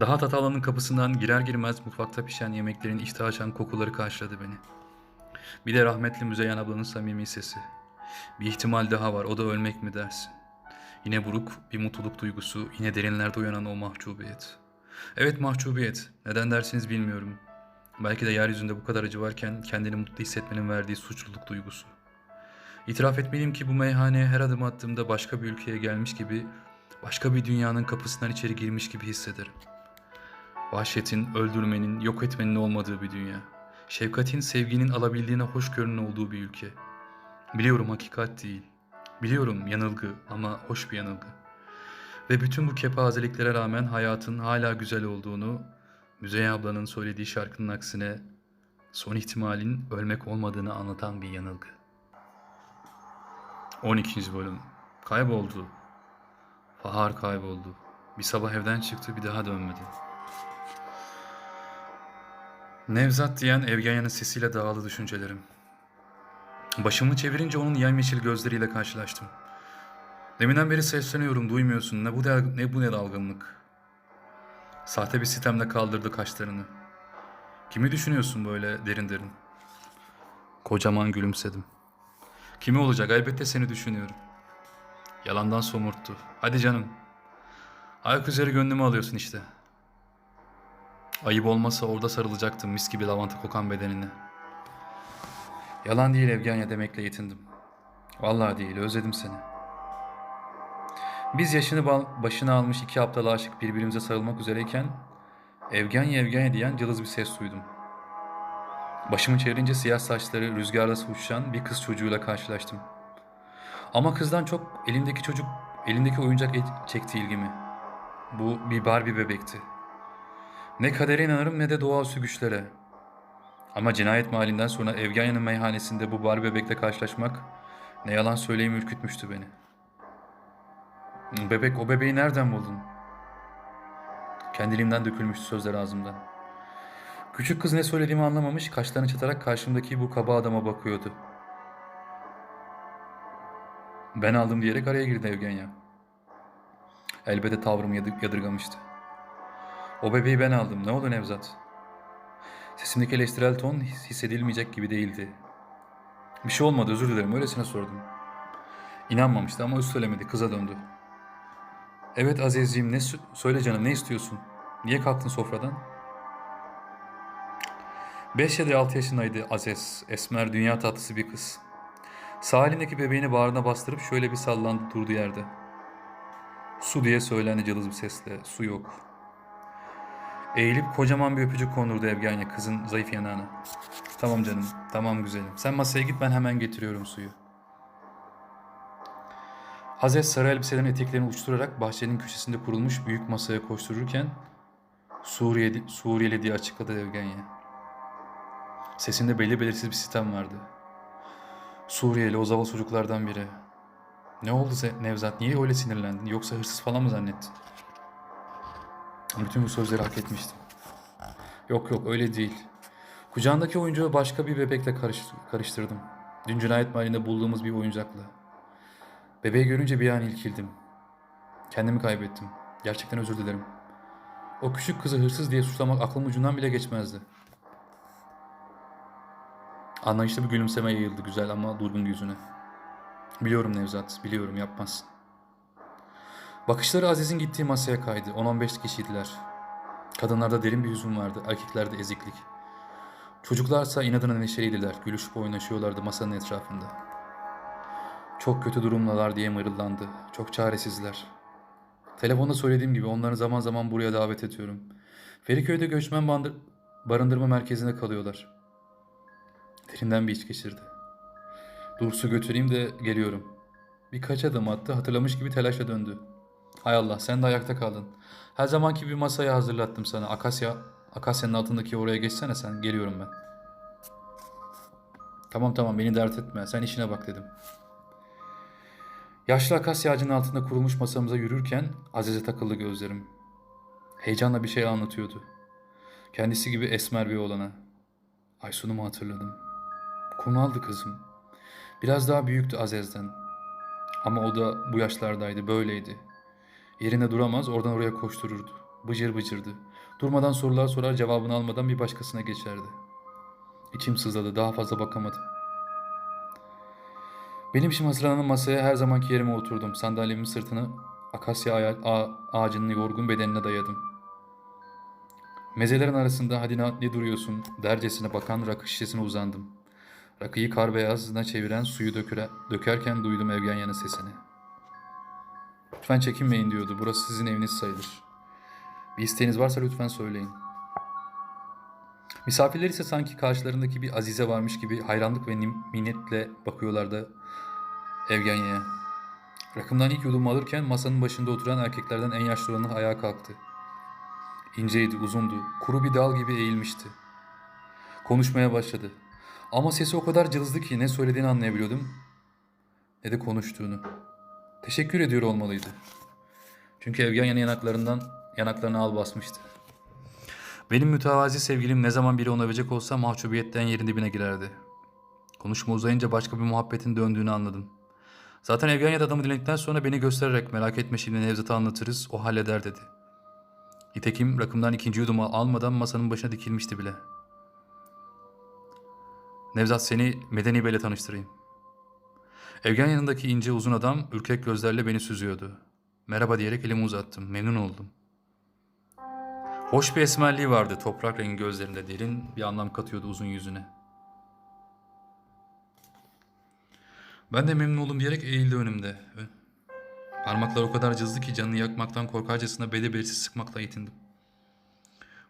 Daha Tatalan'ın kapısından girer girmez mutfakta pişen yemeklerin iştah açan kokuları karşıladı beni. Bir de rahmetli Müzeyyen ablanın samimi sesi. Bir ihtimal daha var, o da ölmek mi dersin? Yine buruk bir mutluluk duygusu, yine derinlerde uyanan o mahcubiyet. Evet mahcubiyet, neden dersiniz bilmiyorum. Belki de yeryüzünde bu kadar acı varken kendini mutlu hissetmenin verdiği suçluluk duygusu. İtiraf etmeliyim ki bu meyhaneye her adım attığımda başka bir ülkeye gelmiş gibi, başka bir dünyanın kapısından içeri girmiş gibi hissederim. Vahşetin, öldürmenin, yok etmenin olmadığı bir dünya. Şefkatin, sevginin alabildiğine hoşgörünün olduğu bir ülke. Biliyorum hakikat değil. Biliyorum yanılgı ama hoş bir yanılgı. Ve bütün bu kepazeliklere rağmen hayatın hala güzel olduğunu, Müzeyyen ablanın söylediği şarkının aksine son ihtimalin ölmek olmadığını anlatan bir yanılgı. 12. bölüm. Kayboldu. Fahar kayboldu. Bir sabah evden çıktı bir daha dönmedi. Nevzat diyen Evgenya'nın sesiyle dağıldı düşüncelerim. Başımı çevirince onun yemyeşil gözleriyle karşılaştım. Deminden beri sesleniyorum duymuyorsun. Ne bu ne, ne bu ne dalgınlık. Sahte bir sitemle kaldırdı kaşlarını. Kimi düşünüyorsun böyle derin derin? Kocaman gülümsedim. Kimi olacak? Elbette seni düşünüyorum. Yalandan somurttu. Hadi canım. Ayak üzeri gönlümü alıyorsun işte. Ayıp olmasa orada sarılacaktım mis gibi lavanta kokan bedenine. Yalan değil Evgenya demekle yetindim. Vallahi değil özledim seni. Biz yaşını ba- başına almış iki aptal aşık birbirimize sarılmak üzereyken Evgenya Evgenya diyen cılız bir ses duydum. Başımı çevirince siyah saçları rüzgarda uçuşan bir kız çocuğuyla karşılaştım. Ama kızdan çok elindeki çocuk, elindeki oyuncak çekti ilgimi. Bu bir Barbie bebekti. Ne kadere inanırım ne de doğaüstü güçlere. Ama cinayet mahallinden sonra Evgenya'nın meyhanesinde bu Barbie bebekle karşılaşmak ne yalan söyleyeyim ürkütmüştü beni. Bebek o bebeği nereden buldun? Kendiliğimden dökülmüştü sözler ağzımdan. Küçük kız ne söylediğimi anlamamış, kaşlarını çatarak karşımdaki bu kaba adama bakıyordu. Ben aldım diyerek araya girdi Evgenya. Elbette tavrımı yadı- yadırgamıştı. O bebeği ben aldım. Ne oldu Nevzat? Sesimdeki eleştirel ton his- hissedilmeyecek gibi değildi. Bir şey olmadı özür dilerim öylesine sordum. İnanmamıştı ama üst söylemedi kıza döndü. Evet Azizciğim ne sö- söyle canım ne istiyorsun? Niye kalktın sofradan? 5 ya da 6 yaşındaydı Aziz. Esmer dünya tatlısı bir kız. Sağ elindeki bebeğini bağrına bastırıp şöyle bir sallandı durdu yerde. Su diye söylendi cılız bir sesle. Su yok. Eğilip kocaman bir öpücük kondurdu Evgenya kızın zayıf yanağına. Tamam canım, tamam güzelim. Sen masaya git ben hemen getiriyorum suyu. Hazret sarı elbiselerin eteklerini uçturarak bahçenin köşesinde kurulmuş büyük masaya koştururken Suriyeli, Suriyeli diye açıkladı Evgenya. Sesinde belli belirsiz bir sitem vardı. Suriyeli o zavallı çocuklardan biri. Ne oldu Nevzat? Niye öyle sinirlendin? Yoksa hırsız falan mı zannettin? Bütün bu sözleri hak etmiştim. Yok yok öyle değil. Kucağındaki oyuncağı başka bir bebekle karış- karıştırdım. Dün cinayet mahallinde bulduğumuz bir oyuncakla. Bebeği görünce bir an ilkildim. Kendimi kaybettim. Gerçekten özür dilerim. O küçük kızı hırsız diye suçlamak aklım ucundan bile geçmezdi. Anlayışlı bir gülümseme yayıldı güzel ama durgun yüzüne. Biliyorum Nevzat, biliyorum yapmazsın. Bakışları Aziz'in gittiği masaya kaydı. 10-15 kişiydiler. Kadınlarda derin bir hüzün vardı, erkeklerde eziklik. Çocuklarsa inadına neşeliydiler, gülüşüp oynaşıyorlardı masanın etrafında. Çok kötü durumdalar diye mırıldandı. Çok çaresizler. Telefonda söylediğim gibi onları zaman zaman buraya davet ediyorum. Feriköy'de göçmen bandır- barındırma merkezinde kalıyorlar. Derinden bir iç geçirdi. Dur su götüreyim de geliyorum. Birkaç adım attı hatırlamış gibi telaşla döndü. Hay Allah sen de ayakta kaldın. Her zamanki bir masayı hazırlattım sana. Akasya, Akasya'nın altındaki oraya geçsene sen. Geliyorum ben. Tamam tamam beni dert etme. Sen işine bak dedim. Yaşlı akasya ağacının altında kurulmuş masamıza yürürken Aziz'e takıldı gözlerim. Heyecanla bir şey anlatıyordu. Kendisi gibi esmer bir oğlana. Aysun'u mu hatırladım? Kunaldı kızım. Biraz daha büyüktü Azez'den. Ama o da bu yaşlardaydı, böyleydi. Yerinde duramaz, oradan oraya koştururdu. Bıcır bıcırdı. Durmadan sorular sorar cevabını almadan bir başkasına geçerdi. İçim sızladı. Daha fazla bakamadım. Benim için hazırlanan masaya her zamanki yerime oturdum. Sandalyemin sırtını akasya ağacının yorgun bedenine dayadım. Mezelerin arasında hadi ne duruyorsun dercesine bakan rakı şişesine uzandım. Rakıyı kar beyazına çeviren suyu döküre, dökerken duydum Evgenya'nın sesini. Lütfen çekinmeyin diyordu. Burası sizin eviniz sayılır. Bir isteğiniz varsa lütfen söyleyin. Misafirler ise sanki karşılarındaki bir azize varmış gibi hayranlık ve minnetle bakıyorlardı Evgenya'ya. Rakımdan ilk yudumu alırken masanın başında oturan erkeklerden en yaşlı olanı ayağa kalktı. İnceydi, uzundu, kuru bir dal gibi eğilmişti. Konuşmaya başladı. Ama sesi o kadar cılızdı ki ne söylediğini anlayabiliyordum ne de konuştuğunu. Teşekkür ediyor olmalıydı. Çünkü Evgenya'nın yanaklarından yanaklarına al basmıştı. Benim mütevazi sevgilim ne zaman biri onu övecek olsa mahcubiyetten yerin dibine girerdi. Konuşma uzayınca başka bir muhabbetin döndüğünü anladım. Zaten Evgenya da adamı dinledikten sonra beni göstererek merak etme şimdi Nevzat'a anlatırız o halleder dedi. Nitekim rakımdan ikinci yudumu almadan masanın başına dikilmişti bile. Nevzat seni Medeni Bey'le tanıştırayım. Evgen yanındaki ince uzun adam ürkek gözlerle beni süzüyordu. Merhaba diyerek elimi uzattım. Memnun oldum. Hoş bir esmerliği vardı. Toprak rengi gözlerinde derin bir anlam katıyordu uzun yüzüne. Ben de memnun oldum diyerek eğildi önümde. Parmaklar o kadar cızdı ki canını yakmaktan korkarcasına beli belirsiz sıkmakla yetindim.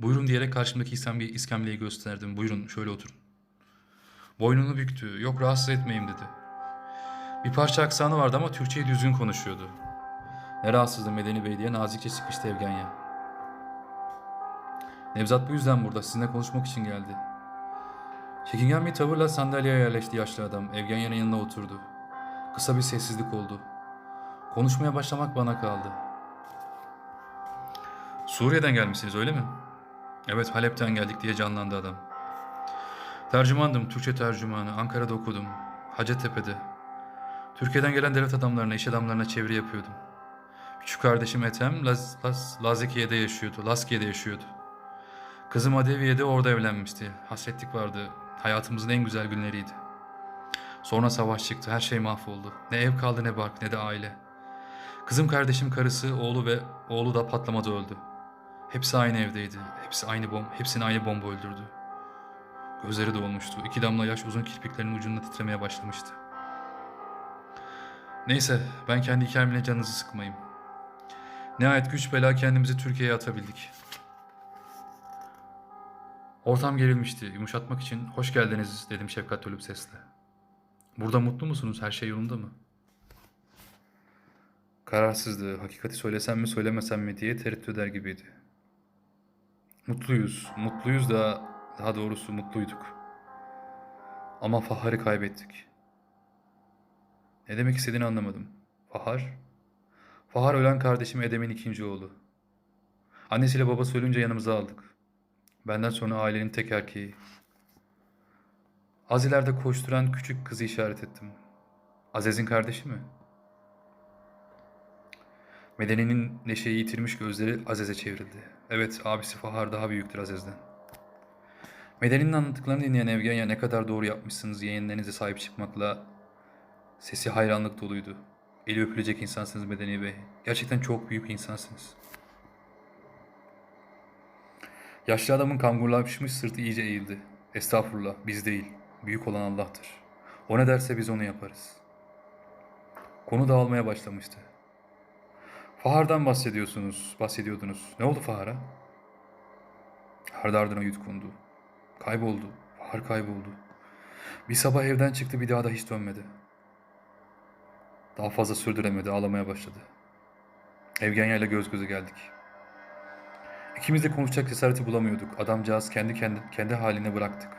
Buyurun diyerek karşımdaki iskemleyi, gösterdim. Buyurun şöyle oturun. Boynunu büktü. Yok rahatsız etmeyeyim dedi. Bir parça aksanı vardı ama Türkçeyi düzgün konuşuyordu. Ne rahatsızdı Medeni Bey diye nazikçe sıkıştı Evgenya. Nevzat bu yüzden burada. Sizinle konuşmak için geldi. Çekingen bir tavırla sandalyeye yerleşti yaşlı adam. Evgenya'nın yanına oturdu. Kısa bir sessizlik oldu. Konuşmaya başlamak bana kaldı. Suriye'den gelmişsiniz öyle mi? Evet Halep'ten geldik diye canlandı adam. Tercümandım, Türkçe tercümanı. Ankara'da okudum. Hacettepe'de. Türkiye'den gelen devlet adamlarına, iş adamlarına çeviri yapıyordum. Küçük kardeşim Ethem, Laz, Laz, Lazikiye'de yaşıyordu. Laskiye'de yaşıyordu. Kızım Adeviye de orada evlenmişti. Hasretlik vardı. Hayatımızın en güzel günleriydi. Sonra savaş çıktı. Her şey mahvoldu. Ne ev kaldı ne bark ne de aile. Kızım kardeşim karısı, oğlu ve oğlu da patlamada öldü. Hepsi aynı evdeydi. Hepsi aynı bom, hepsini aynı bomba öldürdü. Gözleri dolmuştu. İki damla yaş uzun kirpiklerinin ucunda titremeye başlamıştı. Neyse ben kendi hikayemle canınızı sıkmayayım. Nihayet güç bela kendimizi Türkiye'ye atabildik. Ortam gerilmişti. Yumuşatmak için hoş geldiniz dedim şefkat bir sesle. Burada mutlu musunuz? Her şey yolunda mı? Kararsızdı. Hakikati söylesem mi söylemesem mi diye tereddüt eder gibiydi. Mutluyuz. Mutluyuz da daha doğrusu mutluyduk. Ama Fahar'ı kaybettik. Ne demek istediğini anlamadım. Fahar? Fahar ölen kardeşim Edem'in ikinci oğlu. Annesiyle babası ölünce yanımıza aldık. Benden sonra ailenin tek erkeği. Az ileride koşturan küçük kızı işaret ettim. Azez'in kardeşi mi? Medeni'nin neşeyi yitirmiş gözleri Azez'e çevrildi. Evet, abisi Fahar daha büyüktür Azez'den. Medeni'nin anlattıklarını dinleyen Evgenya ne kadar doğru yapmışsınız yeğenlerinize sahip çıkmakla sesi hayranlık doluydu. Eli öpülecek insansınız Medeni Bey. Gerçekten çok büyük insansınız. Yaşlı adamın kangurlaşmış sırtı iyice eğildi. Estağfurullah, biz değil. Büyük olan Allah'tır. O ne derse biz onu yaparız. Konu dağılmaya başlamıştı. Fahar'dan bahsediyorsunuz, bahsediyordunuz. Ne oldu Fahar'a? Ardı ardına yutkundu. Kayboldu. Fahar kayboldu. Bir sabah evden çıktı bir daha da hiç dönmedi. Daha fazla sürdüremedi, ağlamaya başladı. Evgenya ile göz göze geldik. İkimiz de konuşacak cesareti bulamıyorduk. Adamcağız kendi kendi, kendi haline bıraktık.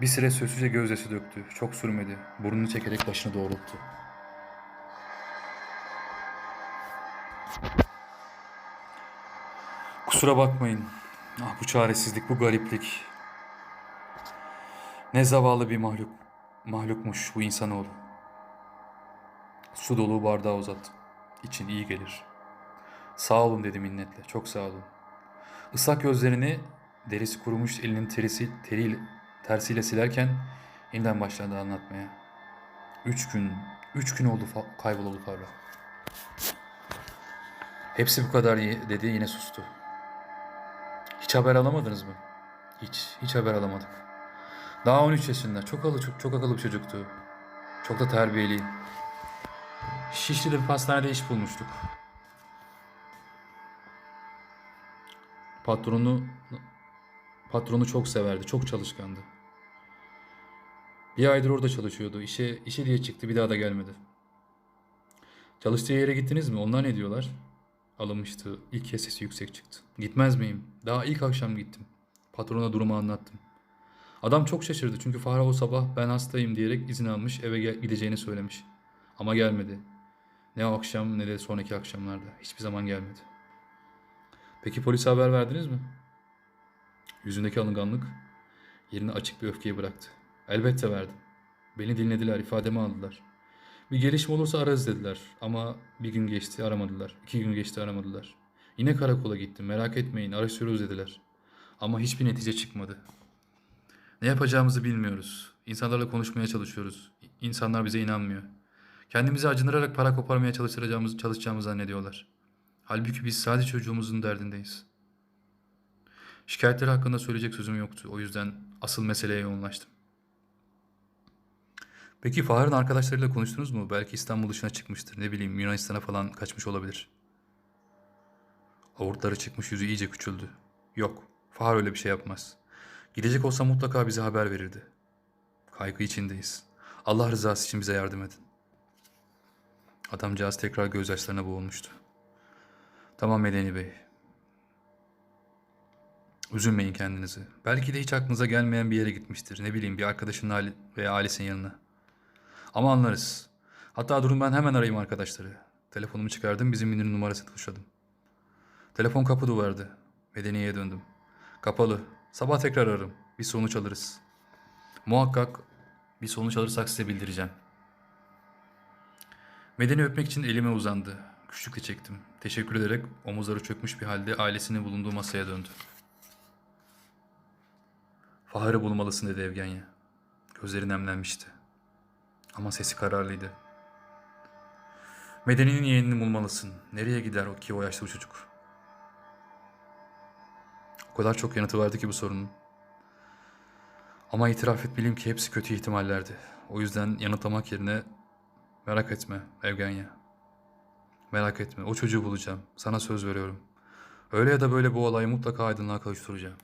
Bir süre sözsüzce gözyaşı döktü. Çok sürmedi. Burnunu çekerek başını doğrulttu. Kusura bakmayın. Ah bu çaresizlik, bu gariplik. Ne zavallı bir mahluk. Mahlukmuş bu insanoğlu. Su dolu bardağı uzattım. İçin iyi gelir. Sağ olun dedi minnetle. Çok sağ olun. Islak gözlerini derisi kurumuş elinin terisi, teriyle, tersiyle silerken yeniden başladı anlatmaya. Üç gün, üç gün oldu kaybolalı Farra. Hepsi bu kadar dedi yine sustu. Hiç haber alamadınız mı? Hiç, hiç haber alamadık. Daha 13 yaşında. Çok akıllı, çok, çok akıllı bir çocuktu. Çok da terbiyeli. Şişli'de bir pastanede iş bulmuştuk. Patronu patronu çok severdi, çok çalışkandı. Bir aydır orada çalışıyordu. İşe işe diye çıktı, bir daha da gelmedi. Çalıştığı yere gittiniz mi? Onlar ne diyorlar? Alınmıştı. İlk kez sesi yüksek çıktı. Gitmez miyim? Daha ilk akşam gittim. Patrona durumu anlattım. Adam çok şaşırdı çünkü Farah o sabah ben hastayım diyerek izin almış eve gideceğini söylemiş. Ama gelmedi. Ne akşam ne de sonraki akşamlarda. Hiçbir zaman gelmedi. Peki polise haber verdiniz mi? Yüzündeki alınganlık yerini açık bir öfkeye bıraktı. Elbette verdim. Beni dinlediler, ifademi aldılar. Bir gelişme olursa ararız dediler. Ama bir gün geçti aramadılar. İki gün geçti aramadılar. Yine karakola gittim. Merak etmeyin araştırıyoruz dediler. Ama hiçbir netice çıkmadı. Ne yapacağımızı bilmiyoruz. İnsanlarla konuşmaya çalışıyoruz. İnsanlar bize inanmıyor. Kendimizi acındırarak para koparmaya çalıştıracağımız, çalışacağımızı zannediyorlar. Halbuki biz sadece çocuğumuzun derdindeyiz. Şikayetleri hakkında söyleyecek sözüm yoktu. O yüzden asıl meseleye yoğunlaştım. Peki Fahır'ın arkadaşlarıyla konuştunuz mu? Belki İstanbul dışına çıkmıştır. Ne bileyim Yunanistan'a falan kaçmış olabilir. Avurtları çıkmış yüzü iyice küçüldü. Yok. Fahar öyle bir şey yapmaz. Gidecek olsa mutlaka bize haber verirdi. Kaygı içindeyiz. Allah rızası için bize yardım edin. Adamcağız tekrar gözyaşlarına boğulmuştu. Tamam Medeni Bey. Üzülmeyin kendinizi. Belki de hiç aklınıza gelmeyen bir yere gitmiştir. Ne bileyim bir arkadaşının aile veya ailesinin yanına. Ama anlarız. Hatta durun ben hemen arayayım arkadaşları. Telefonumu çıkardım bizim Münir'in numarasını tuşladım. Telefon kapı duvardı. Medeniye'ye döndüm. Kapalı. Sabah tekrar ararım. Bir sonuç alırız. Muhakkak bir sonuç alırsak size bildireceğim. Medeni öpmek için elime uzandı. Küçükle çektim. Teşekkür ederek omuzları çökmüş bir halde ailesinin bulunduğu masaya döndü. Fahar'ı bulmalısın dedi Evgenya. Gözleri nemlenmişti. Ama sesi kararlıydı. Medeni'nin yeğenini bulmalısın. Nereye gider o ki o yaşlı bu çocuk? O kadar çok yanıtı vardı ki bu sorunun. Ama itiraf etmeliyim ki hepsi kötü ihtimallerdi. O yüzden yanıtlamak yerine merak etme Evgenya. Merak etme o çocuğu bulacağım. Sana söz veriyorum. Öyle ya da böyle bu olayı mutlaka aydınlığa kavuşturacağım.